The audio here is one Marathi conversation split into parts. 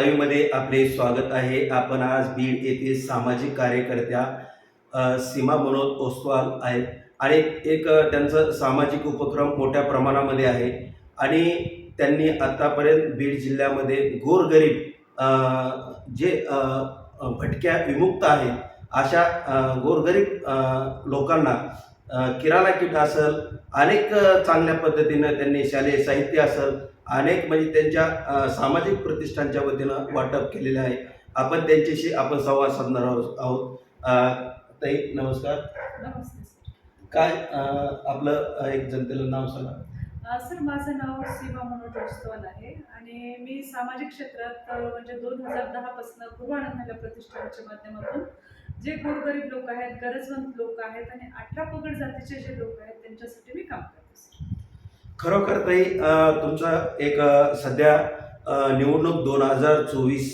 लाईव्हमध्ये आपले स्वागत आहे. आपण आज बीड येथील सामाजिक कार्यकर्त्या सीमा मनोज ओस्तवाल आहेत. आणि एक त्यांचं सामाजिक उपक्रम मोठ्या प्रमाणामध्ये आहे. आणि त्यांनी आतापर्यंत बीड जिल्ह्यामध्ये गोरगरीब जे भटक्या विमुक्त आहेत अशा गोरगरीब लोकांना किराणा किट असेल अनेक चांगल्या पद्धतीनं त्यांनी शालेय साहित्य असेल अनेक म्हणजे त्यांच्या सामाजिक प्रतिष्ठानच्या वतीनं वाटप केलेलं आहे. आपण त्यांच्याशी आपण संवाद साधणार आहोत ताई नमस्कार. काय आपलं एक जनतेला नाव सांगा. सर माझं नाव सीमा मनोज ओस्तवाल आहे आणि मी सामाजिक क्षेत्रात म्हणजे दोन हजार दहापासून महिला प्रतिष्ठानच्या माध्यमातून जे गोरगरीब लोक आहेत गरजवंत लोक आहेत आणि अठरा पगड जातीचे जे लोक आहेत त्यांच्यासाठी मी काम करते खरोखर ताई तुमचा एक सध्या निवडणूक दोन हजार चोवीस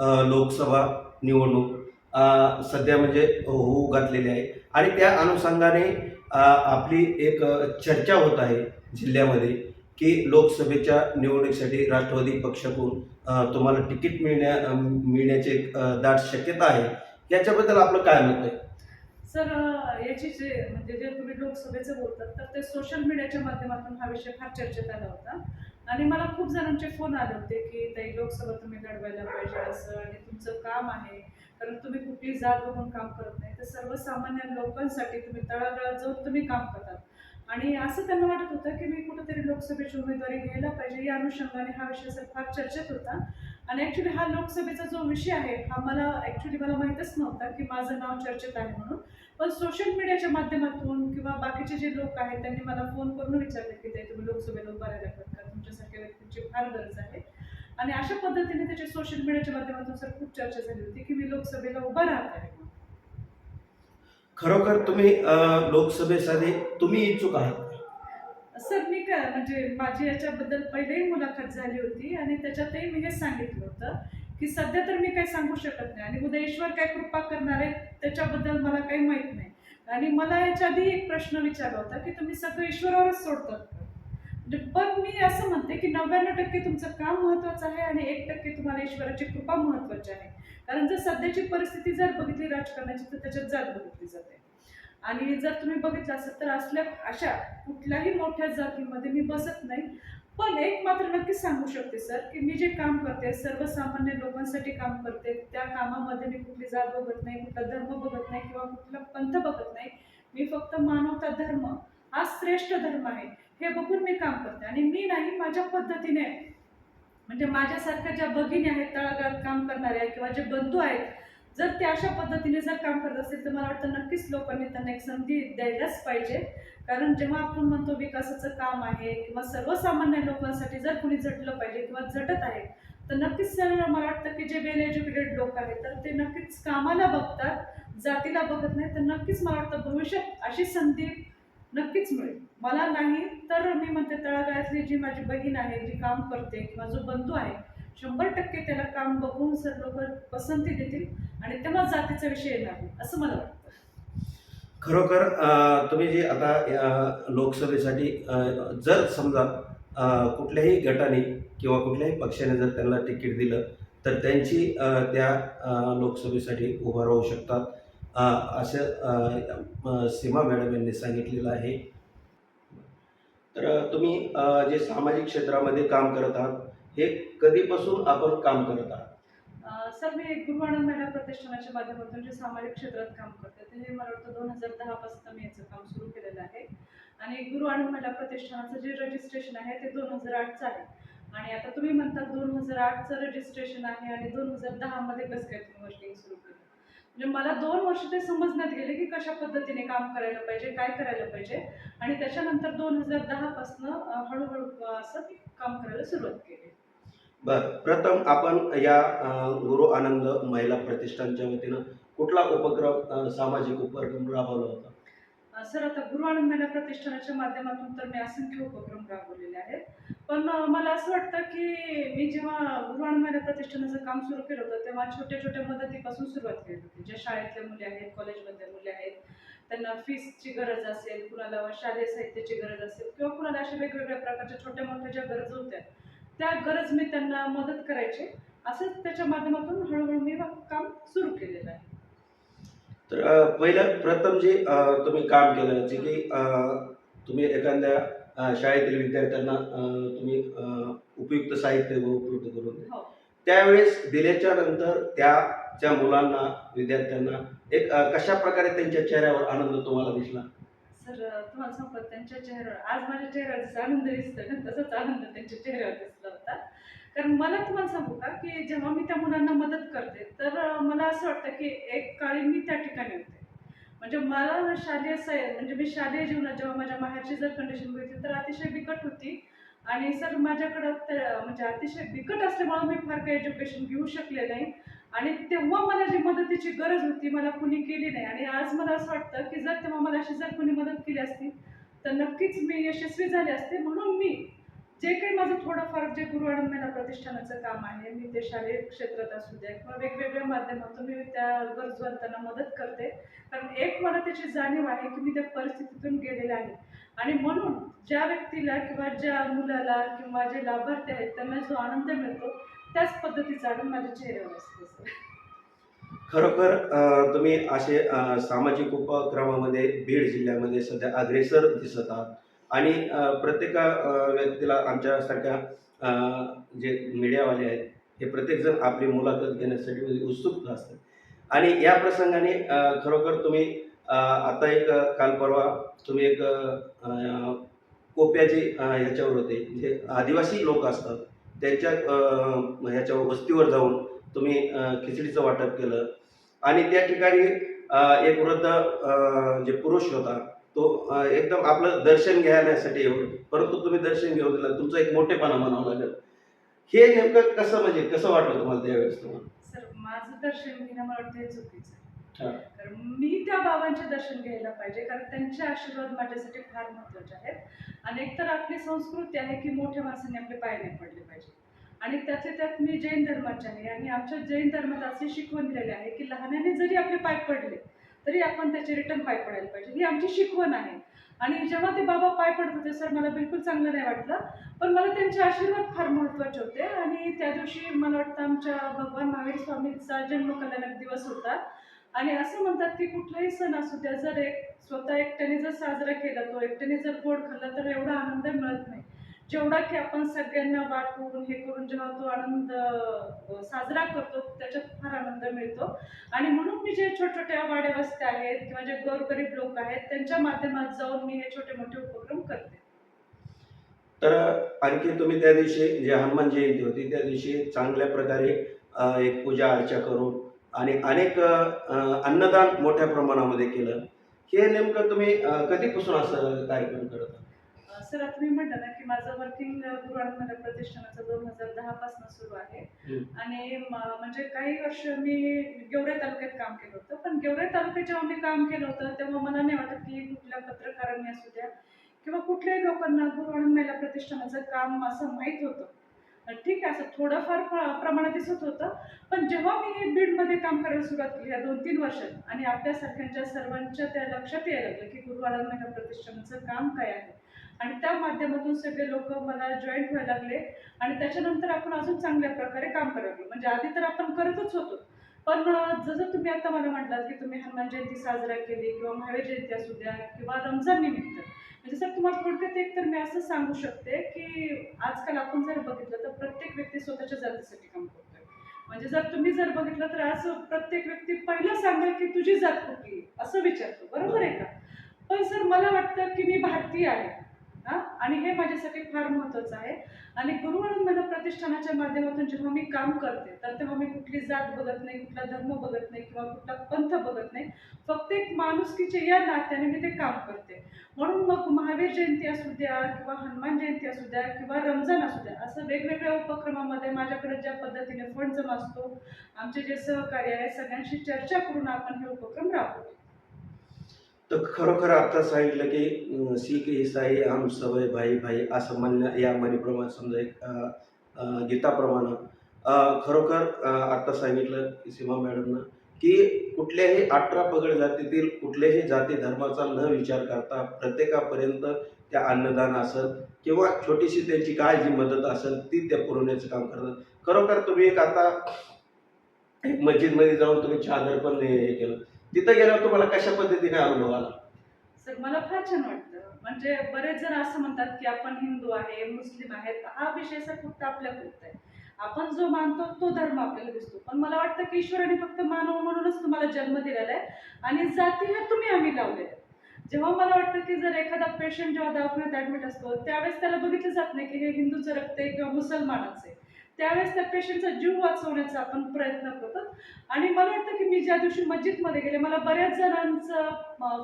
लोकसभा निवडणूक सध्या म्हणजे होऊ घातलेली आहे. आणि त्या अनुषंगाने आपली एक चर्चा होत आहे जिल्ह्यामध्ये की लोकसभेच्या निवडणुकीसाठी राष्ट्रवादी पक्षाकडून तुम्हाला तिकीट मिळण्या मिळण्याची दाट शक्यता आहे. याच्याबद्दल आपलं काय मत आहे? सर याची जे म्हणजे जे तुम्ही लोकसभेचं बोलतात तर ते सोशल मीडियाच्या माध्यमातून हा विषय फार चर्चेत आला होता. आणि मला खूप जणांचे फोन आले होते की ताई लोकसभा तुम्ही लढवायला पाहिजे असं आणि तुमचं काम आहे कारण तुम्ही कुठली जात बघून काम करत नाही. तर सर्वसामान्य लोकांसाठी तुम्ही तळागाळात जाऊन तुम्ही काम करतात. आणि असं त्यांना वाटत होतं की मी कुठेतरी लोकसभेची उमेदवारी घ्यायला पाहिजे या अनुषंगाने हा विषय सर फार चर्चेत होता. आणि ॲक्च्युली हा लोकसभेचा जो विषय आहे हा मला ॲक्च्युली मला माहीतच नव्हता की माझं नाव चर्चेत आहे म्हणून. पण सोशल मीडियाच्या माध्यमातून किंवा बाकीचे जे लोक आहेत त्यांनी मला फोन करून विचारले की ते तुम्ही लोकसभेला उभा राहिला का? तुमच्यासारख्या व्यक्तींची फार गरज आहे. आणि अशा पद्धतीने त्याची सोशल मीडियाच्या माध्यमातून सर खूप चर्चा झाली होती की मी लोकसभेला उभा राहत आहे खरोखर तुम्ही लोकसभेसाठी तुम्ही इच्छुक आहात? सर मी काय म्हणजे माझी याच्याबद्दल पहिलेही मुलाखत झाली होती आणि त्याच्यातही मी हेच सांगितलं होतं की सध्या तर मी काही सांगू शकत नाही आणि उद्या ईश्वर काय कृपा करणार आहे त्याच्याबद्दल मला काही माहीत नाही. आणि मला याच्या आधी एक प्रश्न विचारला होता की तुम्ही सगळं ईश्वरावरच सोडतात म्हणजे पण मी असं म्हणते की नव्याण्णव टक्के तुमचं काम महत्त्वाचं आहे आणि एक टक्के तुम्हाला ईश्वराची कृपा महत्त्वाची आहे. कारण जर सध्याची परिस्थिती जर बघितली राजकारणाची तर त्याच्यात जात बघितली जाते. आणि जर तुम्ही बघितलं असेल तर असल्या अशा कुठल्याही मोठ्या जातीमध्ये मी बसत नाही. पण एक मात्र नक्कीच सांगू शकते सर की मी जे काम करते सर्वसामान्य लोकांसाठी काम करते त्या कामामध्ये मी कुठली जात बघत नाही कुठला धर्म बघत नाही किंवा कुठला पंथ बघत नाही. मी फक्त मानवता धर्म हा श्रेष्ठ धर्म आहे हे बघून मी काम करते. आणि मी नाही माझ्या पद्धतीने म्हणजे माझ्यासारख्या ज्या भगिनी आहेत तळागाळात काम करणाऱ्या किंवा जे बंधू आहेत जर ते अशा पद्धतीने जर काम करत असेल तर मला वाटतं नक्कीच लोकांनी त्यांना एक संधी द्यायलाच पाहिजे. कारण जेव्हा आपण म्हणतो विकासाचं काम आहे किंवा सर्वसामान्य लोकांसाठी जर कुणी झटलं पाहिजे किंवा झटत आहे तर नक्कीच सर मला वाटतं की जे वेल एज्युकेटेड लोक आहेत तर ते नक्कीच कामाला बघतात जातीला बघत नाही तर नक्कीच मला वाटतं भविष्यात अशी संधी नक्कीच मिळेल. मला नाही तर मी म्हणते तळागाळातली जी माझी बहीण आहे जी काम करते किंवा जो बंधू आहे शंभर टक्के त्याला काम बघून सर लोक पसंती देतील आणि तेव्हा जातीचा विषय येणार असं मला वाटतं. खरोखर तुम्ही जे आता लोकसभेसाठी जर समजा कुठल्याही गटाने किंवा कुठल्याही पक्षाने जर त्यांना तिकीट दिलं तर त्यांची त्या लोकसभेसाठी उभं राहू शकतात. असं सीमा मॅडम यांनी सांगितलेलं आहे. तर तुम्ही जे सामाजिक क्षेत्रामध्ये काम करत आहात हे कधीपासून आपण काम करत आहात? सर मी गुरुवाणा महिला प्रतिष्ठानाच्या माध्यमातून जे सामाजिक क्षेत्रात काम करते ते हे मला वाटतं दोन हजार दहापासून मी याचं काम सुरू केलेलं आहे. आणि गुरु आनंद महिला प्रतिष्ठानाचं जे रजिस्ट्रेशन आहे ते दोन हजार आठचं आहे. आणि आता तुम्ही म्हणता दोन हजार आठचं रजिस्ट्रेशन आहे आणि दोन हजार दहामध्ये कसं काय तुम्ही वर्किंग सुरू केलं? म्हणजे मला दोन वर्ष ते समजण्यात गेले की कशा पद्धतीने काम करायला पाहिजे काय करायला पाहिजे. आणि त्याच्यानंतर दोन हजार दहापासनं हळूहळू असं काम करायला सुरुवात केली. बर. प्रथम आपण या गुरु आनंद महिला प्रतिष्ठानच्या वतीनं कुठला उपक्रम सामाजिक उपक्रम राबवला होता? सर आता गुरुवानंद महिला प्रतिष्ठानाच्या माध्यमातून तर मी असंख्य उपक्रम राबवलेले आहेत. पण मला असं वाटतं की मी जेव्हा गुरुवानंद महिला प्रतिष्ठानाचं काम सुरू केलं होतं तेव्हा छोट्या छोट्या मदतीपासून सुरुवात केली होती. ज्या शाळेतल्या मुली आहेत कॉलेजमधल्या मुले आहेत त्यांना फीसची गरज असेल कुणाला शालेय साहित्याची गरज असेल किंवा कुणाला अशा वेगवेगळ्या प्रकारच्या छोट्या मोठ्या ज्या गरज होत्या त्या गरज मी त्यांना मदत करायचे. असंच त्याच्या माध्यमातून हळूहळू मी काम सुरू केलेलं आहे. तर पहिलं प्रथम जे तुम्ही काम केलं जे की तुम्ही एखाद्या शाळेतील विद्यार्थ्यांना तुम्ही उपयुक्त साहित्य उपलब्ध करून. हो. त्यावेळेस दिल्याच्या नंतर त्या त्या मुलांना विद्यार्थ्यांना एक कशा प्रकारे त्यांच्या चेहऱ्यावर आनंद तुम्हाला दिसला? सर तुम्हाला सांगतो त्यांच्या चेहऱ्यावर आज माझ्या चेहऱ्यावर जसा आनंद दिसतोय ना तसाच आनंद त्यांच्या चेहऱ्यावर दिसला होता. कारण मला तुम्हाला सांगू का की जेव्हा मी त्या मुलांना मदत करते तर मला असं वाटतं की एक काळी मी त्या ठिकाणी होते. म्हणजे मला शालेय सय म्हणजे मी शालेय जीवनात जेव्हा माझ्या माहेरची जर कंडिशन बघितली तर अतिशय बिकट होती. आणि सर माझ्याकडं तर म्हणजे अतिशय बिकट असल्यामुळे मी फार काही एज्युकेशन घेऊ शकले नाही. आणि तेव्हा मला जी मदतीची गरज होती मला कुणी केली नाही. आणि आज मला असं वाटतं की जर तेव्हा मला अशी जर कुणी मदत केली असती तर नक्कीच मी यशस्वी झाले असते. म्हणून मी जे काही माझं थोडंफार जे गुरु आनंद मेला प्रतिष्ठानाचं काम आहे मी ते शालेय क्षेत्रात असू द्या किंवा वेगवेगळ्या माध्यमातून मी त्या गरजवंतांना मदत करते. कारण एक मला त्याची जाणीव आहे की मी त्या परिस्थितीतून गेलेले आहे. आणि म्हणून ज्या व्यक्तीला किंवा ज्या मुलाला किंवा जे लाभार्थी आहेत त्यांना जो आनंद मिळतो त्याच पद्धतीचा आनंद माझ्या चेहऱ्यावर असतो सर खरोखर तुम्ही असे सामाजिक उपक्रमामध्ये बीड जिल्ह्यामध्ये सध्या अग्रेसर दिसत आहात. आणि प्रत्येक व्यक्तीला आमच्यासारख्या जे मीडियावाले आहेत हे प्रत्येकजण आपली मुलाखत घेण्यासाठी म्हणजे उत्सुक असतात. आणि या प्रसंगाने खरोखर तुम्ही आता एक काल परवा तुम्ही एक अ, कोप्याचे ह्याच्यावर होते जे आदिवासी लोक असतात त्यांच्या ह्याच्या ह्याच्यावर वस्तीवर जाऊन तुम्ही खिचडीचं वाटप केलं. आणि त्या ठिकाणी एक वृद्ध जे पुरुष होता तो एकदम आपलं दर्शन घ्यायसाठी येऊन परंतु तुम्ही दर्शन घेऊन दिलं तुमचं एक मोठेपणा म्हणावं लागेल. हे नेमकं कसं म्हणजे कसं वाटलं तुम्हाला त्यावेळेस तुम्हाला? सर माझं दर्शन घेणं मला वाटतं चुकीचं तर मी त्या बाबांचे दर्शन घ्यायला पाहिजे कारण त्यांचे आशीर्वाद माझ्यासाठी फार महत्त्वाचे आहेत. आणि एकतर आपली संस्कृती आहे की मोठ्या माणसाने आपले पाय नाही पडले पाहिजे. आणि त्याचे त्यात मी जैन धर्माचे आहे आणि आमच्या जैन धर्मात असे शिकवण दिलेले आहे की लहानाने जरी आपले पाय पडले तरी आपण त्याचे रिटर्न पाय पडायला पाहिजे. ही आमची शिकवण आहे. आणि जेव्हा ते बाबा पाय पडत होते सर मला बिलकुल चांगलं नाही वाटलं. पण मला त्यांचे आशीर्वाद फार महत्त्वाचे होते. आणि त्या दिवशी मला वाटतं आमच्या भगवान महावीर स्वामींचा जन्म कल्याणक दिवस होता. आणि असं म्हणतात की कुठलाही सण असू द्या जर एक स्वतः एकट्याने जर साजरा केला तो एकट्याने जर गोड खाल्ला तर एवढा आनंद मिळत नाही. जेवढा की आपण सगळ्यांना वाटून हे करून जेव्हा तो आनंद साजरा करतो त्याच्यात फार आनंद मिळतो. आणि म्हणून मी जे छोट छोट्या वाड्यावस्त्या आहेत किंवा जे गोरगरीब लोक आहेत त्यांच्या माध्यमात जाऊन मी हे छोटे मोठे उपक्रम करते. तर आणखी तुम्ही त्या दिवशी जे हनुमान जयंती होती त्या दिवशी चांगल्या प्रकारे एक पूजा अर्चा करून आणि अनेक अन्नदान मोठ्या प्रमाणामध्ये केलं. हे नेमकं तुम्ही कधीपासून असं कार्यक्रम करत? सर आता मी म्हटलं ना की माझं वर्किंग गुरु आनंद प्रतिष्ठानाचं दोन हजार दहा पासून सुरू आहे. आणि म्हणजे काही वर्ष मी गेवराई तालुक्यात काम केलं होतं. पण गेवराई तालुक्यात जेव्हा मी काम केलं होतं तेव्हा मला नाही वाटत की कुठल्या पत्रकारांनी असू द्या किंवा कुठल्याही लोकांना गुरु आनंद महिला प्रतिष्ठानाचं काम असं माहीत होतं. ठीक आहे असं थोडंफार प्र- प्रमाणात दिसत होतं. पण जेव्हा मी बीडमध्ये काम करायला सुरुवात केली या दोन तीन वर्षात आणि आपल्यासारख्यांच्या सर्वांच्या त्या लक्षात यायला लागलं की गुरुवारांना ह्या महिला काम काय आहे. आणि त्या माध्यमातून सगळे लोक मला जॉईंट व्हायला लागले. आणि त्याच्यानंतर आपण अजून चांगल्या प्रकारे काम करायला लागलो. म्हणजे आधी तर आपण करतच होतो. पण जसं तुम्ही आता मला म्हटलात की तुम्ही हनुमान जयंती साजरा केली किंवा महावीर जयंती असू द्या किंवा रमजान निमित्त म्हणजे सर तुम्हाला थोडक्यात एक तर मी असं सांगू शकते की आजकाल आपण जर बघितलं तर प्रत्येक व्यक्ती स्वतःच्या जातीसाठी काम करतोय. म्हणजे जर तुम्ही जर बघितलं तर आज प्रत्येक व्यक्ती पहिलं सांगेल की तुझी जात कुठली? असं विचारतो. बरोबर आहे का? पण सर मला वाटतं की मी भारतीय आहे. आणि हे माझ्यासाठी फार महत्त्वाचं आहे. आणि गुरुवानंद मला प्रतिष्ठानाच्या माध्यमातून जेव्हा मी काम करते तर तेव्हा मी कुठली जात बघत नाही कुठला धर्म बघत नाही किंवा कुठला पंथ बघत नाही. फक्त एक माणुसकीच्या या नात्याने मी ते काम करते. म्हणून मग महावीर जयंती असू द्या किंवा हनुमान जयंती असू द्या किंवा रमजान असू द्या असं वेगवेगळ्या उपक्रमामध्ये माझ्याकडे ज्या पद्धतीने फंड जमा असतो आमचे जे सहकार्य आहे सगळ्यांशी चर्चा करून आपण हे उपक्रम राबवतो. तर खरोखर आता सांगितलं की शीख सीख ईसाई आम सवय भाई भाई असं म्हणणं या म्हणीप्रमाणे समजा एक गीताप्रमाणे खरोखर आत्ता आता सांगितलं की सीमा मॅडमनं की कुठल्याही अठरा पगड जातीतील कुठल्याही जाती धर्माचा न विचार करता प्रत्येकापर्यंत त्या अन्नदान असेल किंवा छोटीशी त्यांची काय जी मदत असेल ती त्या पुरवण्याचं काम करतात. खरोखर तुम्ही एक आता एक मस्जिदमध्ये जाऊन तुम्ही चादर पण हे केलं. तिथं गेल्यावर तुम्हाला कशा पद्धतीने अनुभव आला? सर मला फार छान वाटतं म्हणजे बरेच जण असं म्हणतात की आपण हिंदू आहे मुस्लिम आहेत हा विषय सर फक्त आपल्या पुरता आहे. आपण जो मानतो तो धर्म आपल्याला दिसतो. पण मला वाटतं की ईश्वराने फक्त मानव म्हणूनच तुम्हाला जन्म दिलेला आहे आणि जाती ह्या तुम्ही आम्ही लावलेल्या जेव्हा मला वाटतं की जर एखादा पेशंट जेव्हा दवाखान्यात ऍडमिट असतो त्यावेळेस त्याला बघितलं जात नाही की हे हिंदूचं रक्त आहे किंवा मुसलमानाचं आहे. त्यावेळेस त्या पेशंटचा जीव वाचवण्याचा आपण प्रयत्न करतो. आणि मला वाटतं की मी ज्या दिवशी मस्जिदमध्ये गेले मला बऱ्याच जणांचा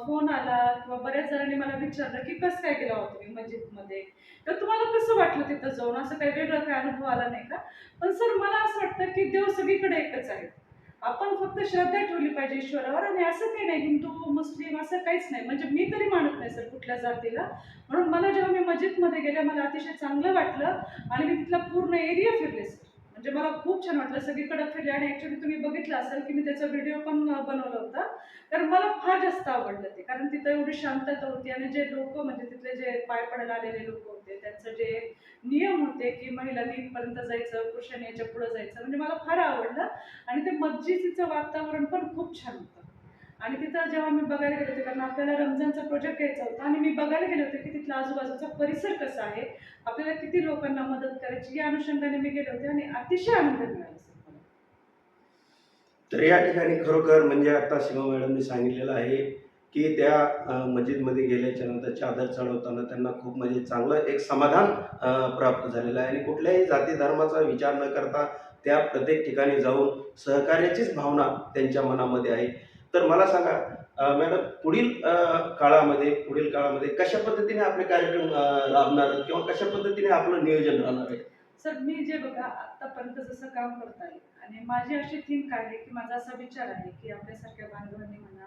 फोन आला किंवा बऱ्याच जणांनी मला विचारलं की कसं काय गेला होता तुम्ही मस्जिदमध्ये? तर तुम्हाला कसं वाटलं तिथं जाऊन? असं काही वेगळं काही अनुभव आला नाही का? पण सर मला असं वाटतं की देव सगळीकडे एकच आहे. आपण फक्त श्रद्धा ठेवली पाहिजे ईश्वरावर आणि असं काही नाही हिंदू मुस्लिम असं काहीच नाही. म्हणजे मी तरी मानत नाही सर कुठल्या जातीला. म्हणून मला जेव्हा मी मस्जिदमध्ये गेले मला अतिशय चांगलं वाटलं आणि मी तिथला पूर्ण एरिया फिरले सर. म्हणजे मला खूप छान वाटलं. सगळीकडे फिरले आणि ॲक्च्युली तुम्ही बघितलं असेल की मी त्याचा व्हिडिओ पण बनवला होता. तर मला फार जास्त आवडलं ते. कारण तिथं एवढी शांतता होती आणि जे लोक म्हणजे तिथले जे पाय पडायला आलेले लोक होते त्यांचं जे नियम होते की महिला इथपर्यंत जायचं पुरुषांनी याच्या पुढं जायचं म्हणजे मला फार आवडलं. आणि ते मस्जिदीचं वातावरण पण खूप छान होतं. आणि तिथं जेव्हा मी बघायला गेले होते कारण आपल्याला रमजानचा प्रोजेक्ट घ्यायचा होता आणि मी बघायला गेले होते की तिथला आजूबाजूचा परिसर कसा आहे आपल्याला किती लोकांना मदत करायची या अनुषंगाने मी गेले होते आणि अतिशय आनंद मिळाला तर या ठिकाणी खरोखर म्हणजे आता सीमा मॅडमने सांगितलेलं आहे की त्या मस्जिदमध्ये गेल्याच्यानंतर चादर चढवताना त्यांना खूप म्हणजे चांगलं एक समाधान प्राप्त झालेलं आहे. आणि कुठल्याही जाती धर्माचा विचार न करता त्या प्रत्येक ठिकाणी जाऊन सहकार्याचीच भावना त्यांच्या मनामध्ये आहे. तर मला सांगा मॅडम पुढील काळामध्ये पुढील काळामध्ये कशा पद्धतीने आपले कार्यक्रम राबणार आहेत किंवा कशा पद्धतीने आपलं नियोजन राहणार आहे? सर मी जे बघा आतापर्यंत जसं काम करत आहे आणि माझी अशी थिंक आहे की माझा असा विचार आहे की आपल्यासारख्या बांधवांनी म्हणा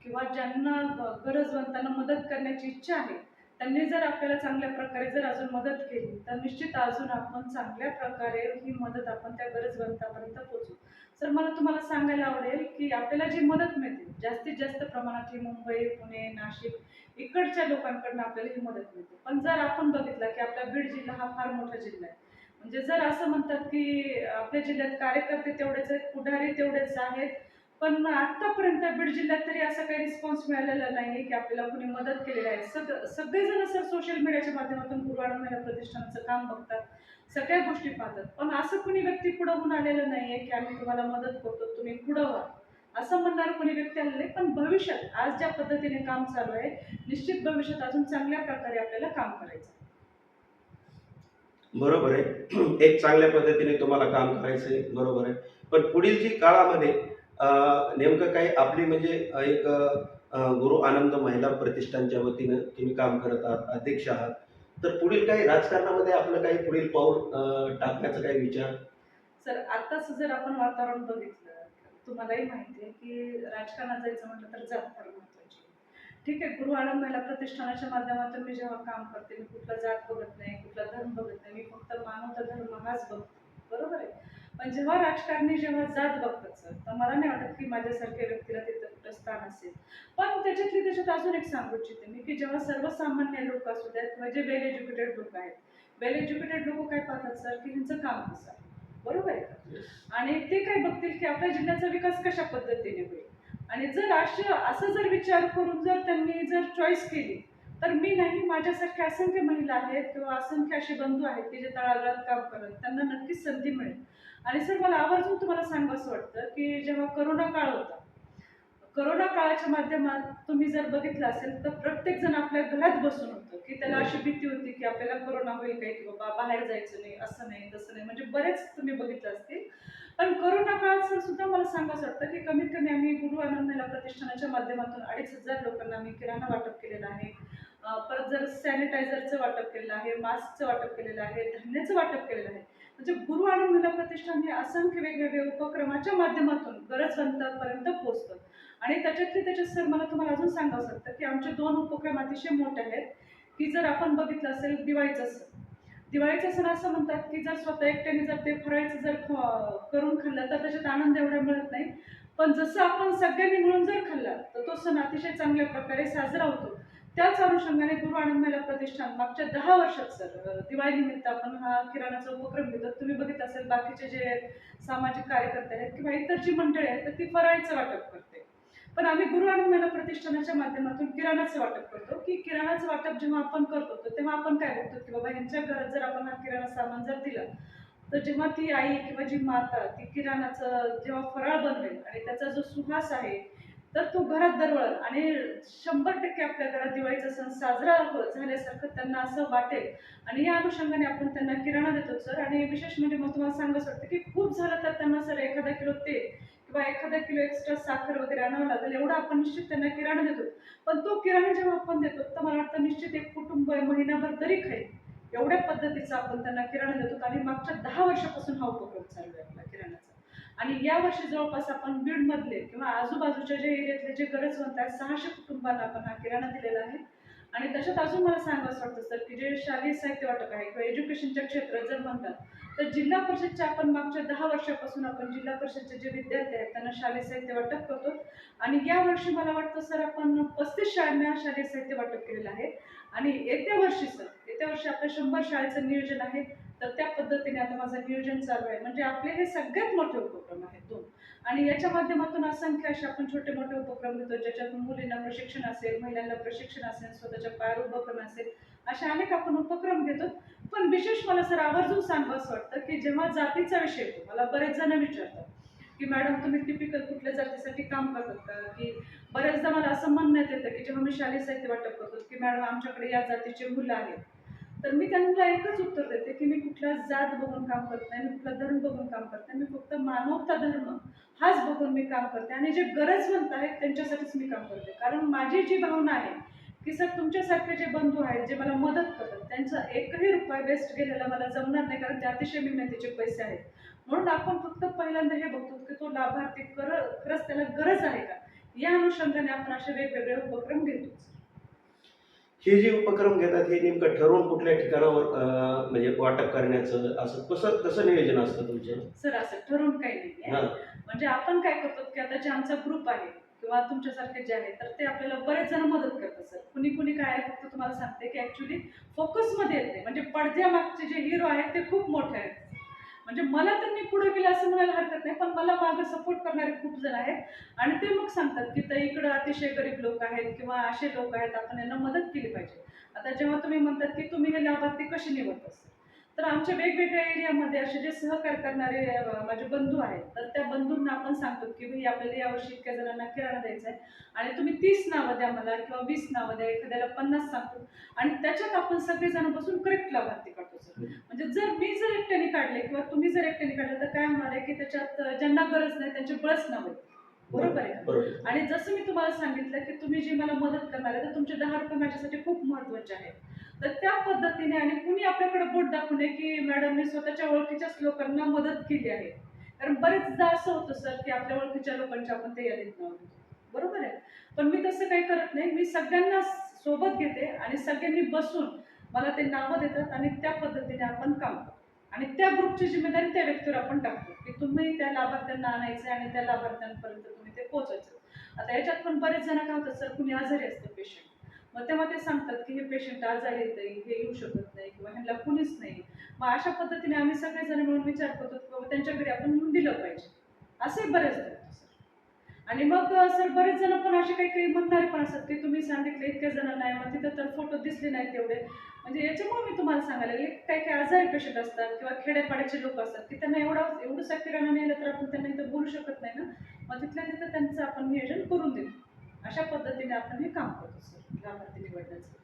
किंवा ज्यांना गरजवंतांना मदत करण्याची इच्छा आहे त्यांनी जर आपल्याला चांगल्या प्रकारे जर अजून मदत केली तर निश्चित अजून आपण चांगल्या प्रकारे ही मदत आपण त्या गरजवंतापर्यंत पोहोचू. सर मला तुम्हाला सांगायला आवडेल की आपल्याला जी मदत मिळते जास्तीत जास्त प्रमाणात ही मुंबई पुणे नाशिक इकडच्या लोकांकडनं आपल्याला ही मदत मिळते. पण जर आपण बघितलं की आपला बीड जिल्हा हा फार मोठा जिल्हा आहे. म्हणजे जर असं म्हणतात की आपल्या जिल्ह्यात कार्यकर्ते तेवढेच आहेत पुढारी तेवढेच आहेत पण आतापर्यंत बीड जिल्ह्यात तरी असा काही रिस्पॉन्स मिळालेला नाही की आपल्याला कुणी मदत केलेली आहे. सग सगळेजण सर सोशल मीडियाच्या माध्यमातून गुरुवाड महिला प्रतिष्ठानाचं काम बघतात सगळ्या गोष्टी पाहतात. पण असं कुणी व्यक्ती पुढं होऊन आलेलं नाही आहे की आम्ही तुम्हाला मदत करतो तुम्ही पुढं व्हा. असं म्हणणारं कोणी व्यक्ती आलेलं नाही पण भविष्यात आज ज्या पद्धतीने काम चालू आहे निश्चित भविष्यात अजून चांगल्या प्रकारे आपल्याला काम करायचं बरोबर आहे. एक चांगल्या पद्धतीने तुम्हाला काम करायचं आहे बरोबर आहे. पण पुढील जी काळामध्ये नेमकं काही आपली म्हणजे एक गुरु आनंद महिला प्रतिष्ठानच्या वतीनं तुम्ही काम करत आहात अध्यक्ष आहात. तर पुढील काही राजकारणामध्ये आपलं काही पुढील पाऊल टाकण्याचा काही विचार? सर आताच जर आपण वातावरण बघितलं तुम्हालाही माहिती आहे की राजकारणात जायचं म्हटलं तर जात फार महत्वाची ठीक आहे गुरु आनंद महिला प्रतिष्ठानाच्या माध्यमातून मी जेव्हा काम करते मी कुठला जात बघत नाही कुठला धर्म बघत नाही मी फक्त मानवता धर्म हाच बघतो. बरोबर आहे? पण जेव्हा राजकारणी जेव्हा जात बघतात सर तर मला नाही वाटत की माझ्यासारख्या व्यक्तीला तिथं कुठं स्थान असेल. पण त्याच्यातली त्याच्यात अजून एक सांगू इच्छिते मी की जेव्हा सर्वसामान्य लोक असू द्यात किंवा जे वेल एज्युकेटेड लोक आहेत. वेल एज्युकेटेड लोक काय पाहतात सर की ह्यांचं काम कसं आहे? बरोबर आहे का? आणि ते काय बघतील की आपल्या जिल्ह्याचा विकास कशा पद्धतीने होईल? आणि जर अशा असं जर विचार करून जर त्यांनी जर चॉईस केली तर मी नाही माझ्यासारख्या असंख्य महिला आहेत किंवा असंख्य असे बंधू आहेत की जे तळागाळात काम करत त्यांना नक्कीच संधी मिळेल. आणि सर मला आवर्जून तुम्हाला सांगावंसं वाटतं की जेव्हा करोना काळ होता करोना काळाच्या माध्यमात तुम्ही जर बघितलं असेल तर प्रत्येक जण आपल्या घरात बसून होतं की त्याला अशी भीती होती की आपल्याला करोना होईल काय की बाबा बाहेर जायचं नाही असं नाही तसं नाही म्हणजे बरेच तुम्ही बघितलं असतील. पण करोना काळात सर सुद्धा मला सांगावं वाटतं की कमीत कमी आम्ही गुरु आनंद महिला प्रतिष्ठानाच्या माध्यमातून अडीच हजार लोकांना आम्ही किराणा वाटप केलेला आहे. परत जर सॅनिटायझरचं वाटप केलेलं आहे मास्कचं वाटप केलेलं आहे धान्याचं वाटप केलेलं आहे म्हणजे गुरु आनंद मुला प्रतिष्ठान हे असंख्य वेगवेगळ्या उपक्रमाच्या माध्यमातून गरजवंतापर्यंत पोहोचतं. आणि त्याच्यातले त्याच्यात सर मला तुम्हाला अजून सांगावं सांगतं की आमचे दोन उपक्रम अतिशय मोठे आहेत. की जर आपण बघितलं असेल दिवाळीचा सण. दिवाळीचा सण असं म्हणतात की जर स्वतः एकट्याने जर ते फरायचं जर ख- करून खाल्लं तर त्याच्यात आनंद एवढा मिळत नाही. पण जसं आपण सगळ्यांनी मिळून जर खाल्ला तर तो सण अतिशय चांगल्या प्रकारे साजरा होतो. त्याच अनुषंगाने गुरु आनंद महिला प्रतिष्ठान मागच्या दहा वर्षात सर दिवाळीनिमित्त आपण हा किराणाचा उपक्रम घेतो. तुम्ही बघित असेल बाकीचे जे सामाजिक कार्यकर्ते आहेत किंवा इतर जी मंडळी आहेत तर ती फराळीचं वाटप करते. पण आम्ही गुरु आनंद महिला प्रतिष्ठानाच्या माध्यमातून किराणाचं वाटप करतो. की किराणाचं वाटप जेव्हा आपण करतो तर तेव्हा आपण काय बघतो? की बाबा यांच्या घरात जर आपण हा किराणा सामान जर दिलं तर जेव्हा ती आई किंवा जी माता ती किराणाचं जेव्हा फराळ बनवेल आणि त्याचा जो सुहास आहे तर तो घरात दरवळ आणि शंभर टक्के आपल्या घरात दिवाळीचा सण साजरा हो- झाल्यासारखं त्यांना असं वाटेल. आणि या अनुषंगाने आपण त्यांना किराणा देतो सर. आणि विशेष म्हणजे मग तुम्हाला सांगत वाटतं की खूप झालं तर त्यांना सर एखादा किलो तेल किंवा एखादा किलो एक्स्ट्रा साखर वगैरे आणावं लागेल एवढा आपण निश्चित त्यांना किराणा देतो. पण तो किराणा जेव्हा आपण देतो तर मला वाटतं निश्चित एक कुटुंब महिनाभर तरी खाईल. एवढ्या पद्धतीचा आपण त्यांना किराणा देतो. आणि मागच्या दहा वर्षापासून हा उपक्रम चालू आहे आपला किराणाचा. आणि या वर्षी जवळपास आपण बीडमधले किंवा आजूबाजूच्या जे एरियातले जे गरजवंत आहेत सहाशे कुटुंबांना आपण हा किराणा दिलेला आहे. आणि त्याच्यात अजून मला सांगावं वाटतं सर की जे शालेय साहित्य वाटप आहे किंवा एज्युकेशनच्या क्षेत्रात जर म्हणतात तर जिल्हा परिषदच्या आपण मागच्या दहा वर्षापासून आपण जिल्हा परिषदचे जे विद्यार्थी आहेत त्यांना शालेय साहित्य वाटप करतो. आणि या वर्षी मला वाटतं सर आपण पस्तीस शाळांना शालेय साहित्य वाटप केलेलं आहे. आणि येत्या वर्षी सर येत्या वर्षी आपल्या शंभर शाळेचं नियोजन आहे. तर त्या पद्धतीने आता माझं नियोजन चालू आहे. म्हणजे आपले हे सगळ्यात मोठे उपक्रम आहेत दोन. आणि याच्या माध्यमातून असंख्य असे आपण छोटे मोठे उपक्रम घेतो ज्याच्यातून मुलींना प्रशिक्षण असेल महिलांना प्रशिक्षण असेल स्वतःच्या पायावर उपक्रम असेल असे अनेक आपण उपक्रम घेतो. पण विशेष मला सर आवर्जून सांगावं असं वाटतं की जेव्हा जातीचा विषय येतो मला बरेच जण विचारतात की मॅडम तुम्ही टिपिकल कुठल्या जातीसाठी काम करतात का? की बऱ्याचदा मला असं म्हणण्यात येतं की जेव्हा मी शालेय साहित्य वाटप करतो की मॅडम आमच्याकडे या जातीचे मुलं आहेत. तर मी त्यांना एकच उत्तर देते की मी कुठला जात बघून काम करत नाही मी कुठला धर्म बघून काम करत नाही मी फक्त मानवता धर्म हाच बघून मी काम करते आणि जे गरजवंत आहेत त्यांच्यासाठीच मी काम करते. कारण माझी जी भावना आहे की सर तुमच्यासारखे जे बंधू आहेत जे मला मदत करतात त्यांचा एकही रुपया वेस्ट गेलेला मला जमणार नाही कारण ते अतिशय मेहनतीचे पैसे आहेत. म्हणून आपण फक्त पहिल्यांदा हे बघतो की तो लाभार्थी कर खरंच त्याला गरज आहे का? या अनुषंगाने आपण असे वेगवेगळे उपक्रम घेतो हे जे उपक्रम घेतात हे नेमकं ठरवून कुठल्या ठिकाणावर म्हणजे वाटप करण्याचं असं कसं कसं नियोजन असतं तुमचं? सर असं ठरवून काही नाही हां. म्हणजे आपण काय करतो की आता जे आमचा ग्रुप आहे किंवा तुमच्यासारखे जे आहे तर ते आपल्याला बरेच जण मदत करतात सर. कुणी कुणी काय आहे फक्त तुम्हाला सांगते की ॲक्च्युली फोकसमध्ये येत. नाही म्हणजे पडद्यामागचे जे हिरो आहेत ते खूप मोठे आहेत. म्हणजे मला त्यांनी पुढे गेलं असं म्हणायला हरकत नाही पण मला मागं सपोर्ट करणारे खूप जण आहेत. आणि ते मग सांगतात की तर इकडं अतिशय गरीब लोक आहेत किंवा असे लोक आहेत आपण यांना मदत केली पाहिजे. आता जेव्हा तुम्ही म्हणतात की तुम्ही हे लाभार्थी कसे निवडत? असतात तर आमच्या वेगवेगळ्या एरियामध्ये असे जे सहकार्य करणारे माझे बंधू आहेत तर त्या बंधूंना आपण सांगतो की भाई आपल्याला यावर्षी इतक्या जणांना किराणा द्यायचा आहे. आणि तुम्ही तीस नावं द्या मला किंवा वीस नावं द्या एखाद्याला पन्नास सांगतो. आणि त्याच्यात आपण सगळेजण बसून करेक्ट लाभार्थी काढतो सर. म्हणजे जर मी जर एकट्याने काढले किंवा तुम्ही जर एकट्याने काढले तर काय होणार आहे की त्याच्यात ज्यांना गरज नाही त्यांचे बळच नाव बरोबर आहे. आणि जसं मी तुम्हाला सांगितलं की तुम्ही जी मला मदत करणार आहे तर तुमचे दहा रुपये माझ्यासाठी खूप महत्त्वाचे आहेत. तर त्या पद्धतीने आणि कुणी आपल्याकडे बोट दाखवू नये की मॅडमने स्वतःच्या ओळखीच्याच लोकांना मदत केली आहे. कारण बरेचदा असं होतं सर की आपल्या ओळखीच्या लोकांच्या आपण ते यादीत नव्हतो बरोबर आहे. पण मी तसं काही करत नाही. मी सगळ्यांना सोबत घेते आणि सगळ्यांनी बसून मला ते नावं देतात आणि त्या पद्धतीने आपण काम करतो. आणि त्या ग्रुपची जिम्मेदारी त्या व्यक्तीवर आपण टाकतो की तुम्ही त्या लाभार्थ्यांना आणायचं आणि त्या लाभार्थ्यांपर्यंत तुम्ही ते पोहोचायचं. आता याच्यात पण बरेच जण काय होतात सर कुणी आजारी असतं पेशंट. मग तेव्हा ते सांगतात की हे पेशंट आजारी येतं हे येऊ शकत नाही किंवा ह्यांना कुणीच नाही. मग अशा पद्धतीने आम्ही सगळेजण मिळून विचार करतो की बाबा आपण येऊन दिलं पाहिजे. असे बरेच जण आणि मग सर बरेच जण पण असे काही काही म्हणणारे पण असतात की तुम्ही सांगितले इतक्या जण नाही मग तिथं तर फोटो दिसले नाहीत तेवढे. म्हणजे याच्यामुळे मी तुम्हाला सांगायला लागले काही काही आजारी पेशंट असतात किंवा खेड्यापाड्याचे लोक असतात की त्यांना एवढा एवढं किराणा नेलं तर आपण त्यांना इथं बोलू शकत नाही ना. मग तिथल्या तिथं त्यांचं आपण नियोजन करून देतो अशा पद्धतीने आपण हे काम करतो सर लाभार्थी निवडण्याचं.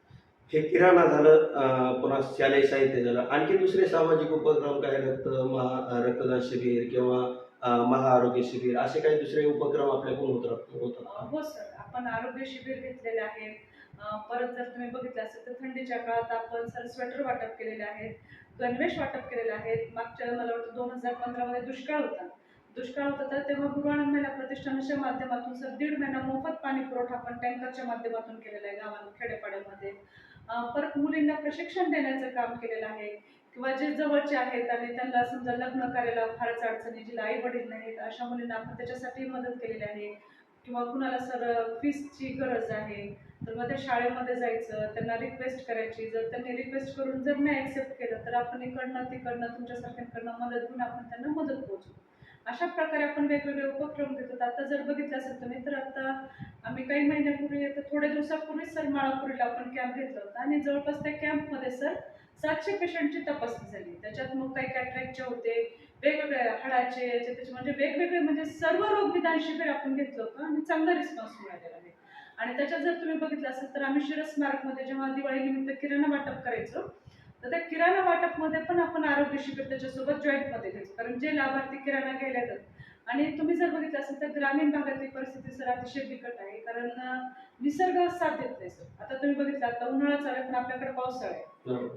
हे किराणा झालं पुन्हा शालेय साहित्य झालं. आणखी दुसरे सामाजिक उपक्रम काय? रक्त महा रक्तदान शिबिर किंवा महाआरोग्य शिबिर असे काही दुसरे उपक्रम आपल्याकडून होत होतात? हो सर. आपण आरोग्य शिबिर घेतलेले आहे अं, परत जर तुम्ही बघितलं असेल तर थंडीच्या काळात आपण सर स्वेटर वाटप केलेले आहेत गणवेश वाटप केलेले आहेत मागच्या मला वाटतं दोन हजार पंधरामध्ये दुष्काळ होता. दुष्काळ होता तर तेव्हा गुरुआनंद महिला प्रतिष्ठानाच्या माध्यमातून सर दीड महिना मोफत पाणी पुरवठा आपण टँकरच्या माध्यमातून केलेला आहे गावांना खेडेपाड्यामध्ये परत मुलींना प्रशिक्षण देण्याचं काम केलेलं आहे. किंवा जे जवळचे आहेत आणि त्यांना समजा लग्न करायला फारच अडचणी जिला आई वडील नाहीत अशा मुलींना आपण त्याच्यासाठी मदत केलेली आहे. किंवा कुणाला सर फीसची गरज आहे तर मग त्या शाळेमध्ये जायचं त्यांना रिक्वेस्ट करायची. जर त्यांनी रिक्वेस्ट करून जर नाही ॲक्सेप्ट केलं तर आपण इकडनं तिकडनं तुमच्यासारख्यांकडनं मदत घेऊन आपण त्यांना मदत पोहोचू अशा प्रकारे आपण वेगवेगळे उपक्रम घेतो. आता जर बघितलं असेल तुम्ही तर आता आम्ही काही महिन्यापूर्वी थोड्या दिवसापूर्वी सर माळापूरला आपण कॅम्प घेतला होता. आणि जवळपास त्या कॅम्पमध्ये सर सातशे पेशंटची तपासणी झाली. त्याच्यात मग काही कॅटरॅक्टचे होते वेगवेगळ्या हाडाचे याचे त्याचे म्हणजे वेगवेगळे म्हणजे सर्व रोग निदान शिबिर आपण घेतलं होतं आणि चांगला रिस्पॉन्स मिळालेला आहे. आणि त्याच्यात जर तुम्ही बघितलं असेल तर आम्ही शिरस्मारकमध्ये जेव्हा दिवाळी निमित्त किराणा वाटप करायचो तर त्या किराणा वाटपमध्ये पण आपण आरोग्य शिबिर त्याच्यासोबत जॉईंटमध्ये घ्यायचो. कारण जे लाभार्थी किराणा घ्यायला येतात आणि तुम्ही जर बघितलं असेल तर ग्रामीण भागातली परिस्थिती सर अतिशय बिकट आहे. कारण निसर्ग साथ देत नाही सर. आता तुम्ही बघितलं आता उन्हाळा चालू आहे पण आपल्याकडे पावसाळा आहे.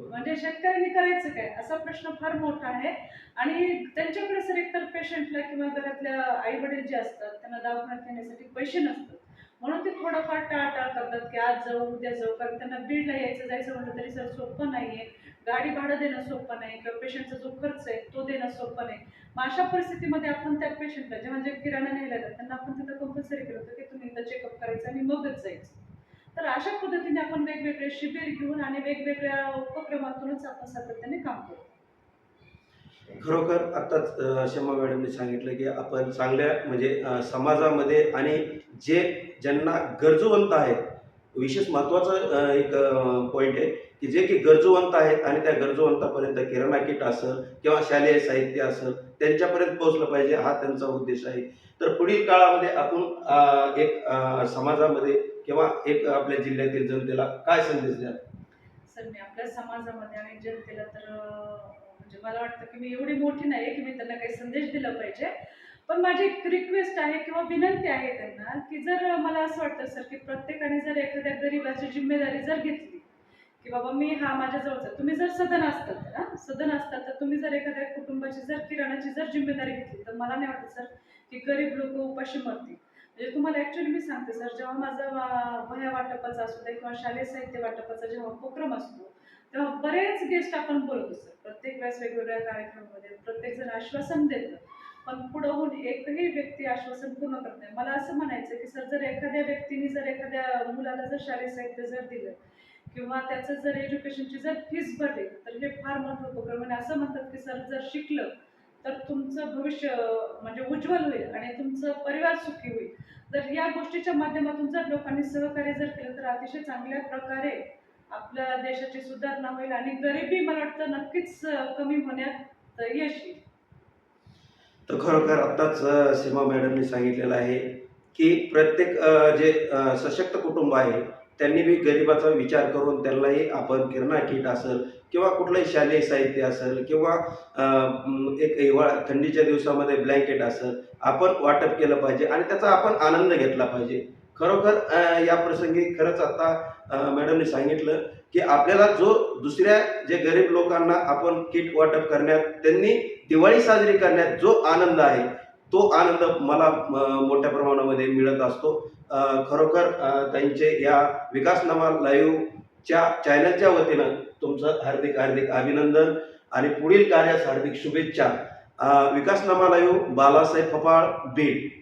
म्हणजे शेतकऱ्यांनी करायचं काय? असा प्रश्न फार मोठा आहे. आणि त्यांच्याकडे सर एकतर पेशंटला किंवा घरातल्या आई वडील जे असतात त्यांना दवाखान्यात नेण्यासाठी पैसे नसतात. म्हणून ते थोडंफार टाळटाळ करतात की आज जाऊ उद्या जाऊ कारण त्यांना बीडला यायचं जायचं म्हटलं तरी सर सोपं नाहीये. गाडी भाडं देणं सोपं नाही किंवा पेशंटचा जो खर्च आहे तो देणं सोपं नाही. मग अशा परिस्थितीमध्ये आपण त्या पेशंटला जेव्हा जे किराणा न्यायला येतात त्यांना आपण तिथं कंपल्सरी केलं होतं की तुम्ही एकदा चेकअप करायचं आणि मगच जायचं. तर अशा पद्धतीने आपण वेगवेगळे शिबिर घेऊन आणि वेगवेगळ्या उपक्रमातूनच आपण सातत्याने काम करतो खरोखर आत्ताच अ, शमा मॅडमने सांगितलं की आपण चांगल्या म्हणजे समाजामध्ये आणि जे ज्यांना गरजवंत आहेत विशेष महत्त्वाचं एक पॉईंट आहे की जे की गरजूवंत आहेत आणि त्या गरजूवंतापर्यंत किराणा किट असेल किंवा शालेय साहित्य असेल त्यांच्यापर्यंत पोहोचलं पाहिजे हा त्यांचा उद्देश आहे. तर पुढील काळामध्ये आपण एक समाजामध्ये किंवा एक आपल्या जिल्ह्यातील जनतेला काय संदेश द्या सर मी आपल्या समाजामध्ये आणि जनतेला तर म्हणजे मला वाटतं की मी एवढी मोठी नाही की मी त्यांना काही संदेश दिला पाहिजे. पण माझी एक रिक्वेस्ट आहे किंवा विनंती आहे त्यांना की जर मला असं वाटतं सर की प्रत्येकाने जर एखाद्या गरीबाची जिम्मेदारी जर घेतली की बाबा मी हा माझ्या जवळचा तुम्ही जर सदन असतात तर सदन असतात तर तुम्ही जर एखाद्या कुटुंबाची जर किराणाची जर जिम्मेदारी घेतली तर मला नाही वाटत सर की गरीब लोक उपाशी मरतील. म्हणजे तुम्हाला ॲक्च्युली मी सांगते सर जेव्हा माझा वा- वह्या वाटपाचा असू दे किंवा शालेय साहित्य वाटपाचा जेव्हा उपक्रम असतो तेव्हा बरेच गेस्ट आपण बोलतो सर. प्रत्येक वेळेस वेगवेगळ्या कार्यक्रमामध्ये प्रत्येक जण आश्वासन देतं. पण पुढं होऊन एकही व्यक्ती आश्वासन पूर्ण करत नाही. मला असं म्हणायचं की सर जर एखाद्या व्यक्तीने जर एखाद्या मुलाला जर शालेय साहित्य जर दिलं किंवा त्याचं जर एज्युकेशनची जर फीस भरली तर हे फार मोठं उपक्रम आणि असं म्हणतात की सर जर शिकलं तर तुमचं भविष्य म्हणजे उज्ज्वल होईल आणि तुमचं परिवार सुखी होईल. तर या गोष्टीच्या माध्यमातून जर लोकांनी सहकार्य जर केलं तर अतिशय चांगल्या प्रकारे आपल्या देशाची सुधारणा होईल आणि गरिबी मला वाटतं नक्कीच कमी होण्यात यश येईल. तर खरोखर आत्ताच सीमा मॅडमने सांगितलेलं आहे की प्रत्येक जे सशक्त कुटुंब आहे त्यांनी बी गरिबाचा विचार करून त्यांनाही आपण किरणा किट असेल किंवा कुठलंही शालेय साहित्य असेल किंवा एक हिवाळा थंडीच्या दिवसामध्ये ब्लँकेट असेल आपण वाटप केलं पाहिजे आणि त्याचा आपण आनंद घेतला पाहिजे. खरोखर या प्रसंगी खरंच आता मॅडमने सांगितलं की आपल्याला जो दुसऱ्या जे गरीब लोकांना आपण किट वाटप करण्यात त्यांनी दिवाळी साजरी करण्यात जो आनंद आहे तो आनंद मला मोठ्या प्रमाणामध्ये मिळत असतो. खरोखर त्यांचे या विकासनामा लाईव्हच्या चॅनलच्या वतीनं तुमचं हार्दिक हार्दिक अभिनंदन आणि पुढील कार्यास हार्दिक शुभेच्छा. विकास विकासनामा लाईव्ह बालासाहेब फपाळ बीड.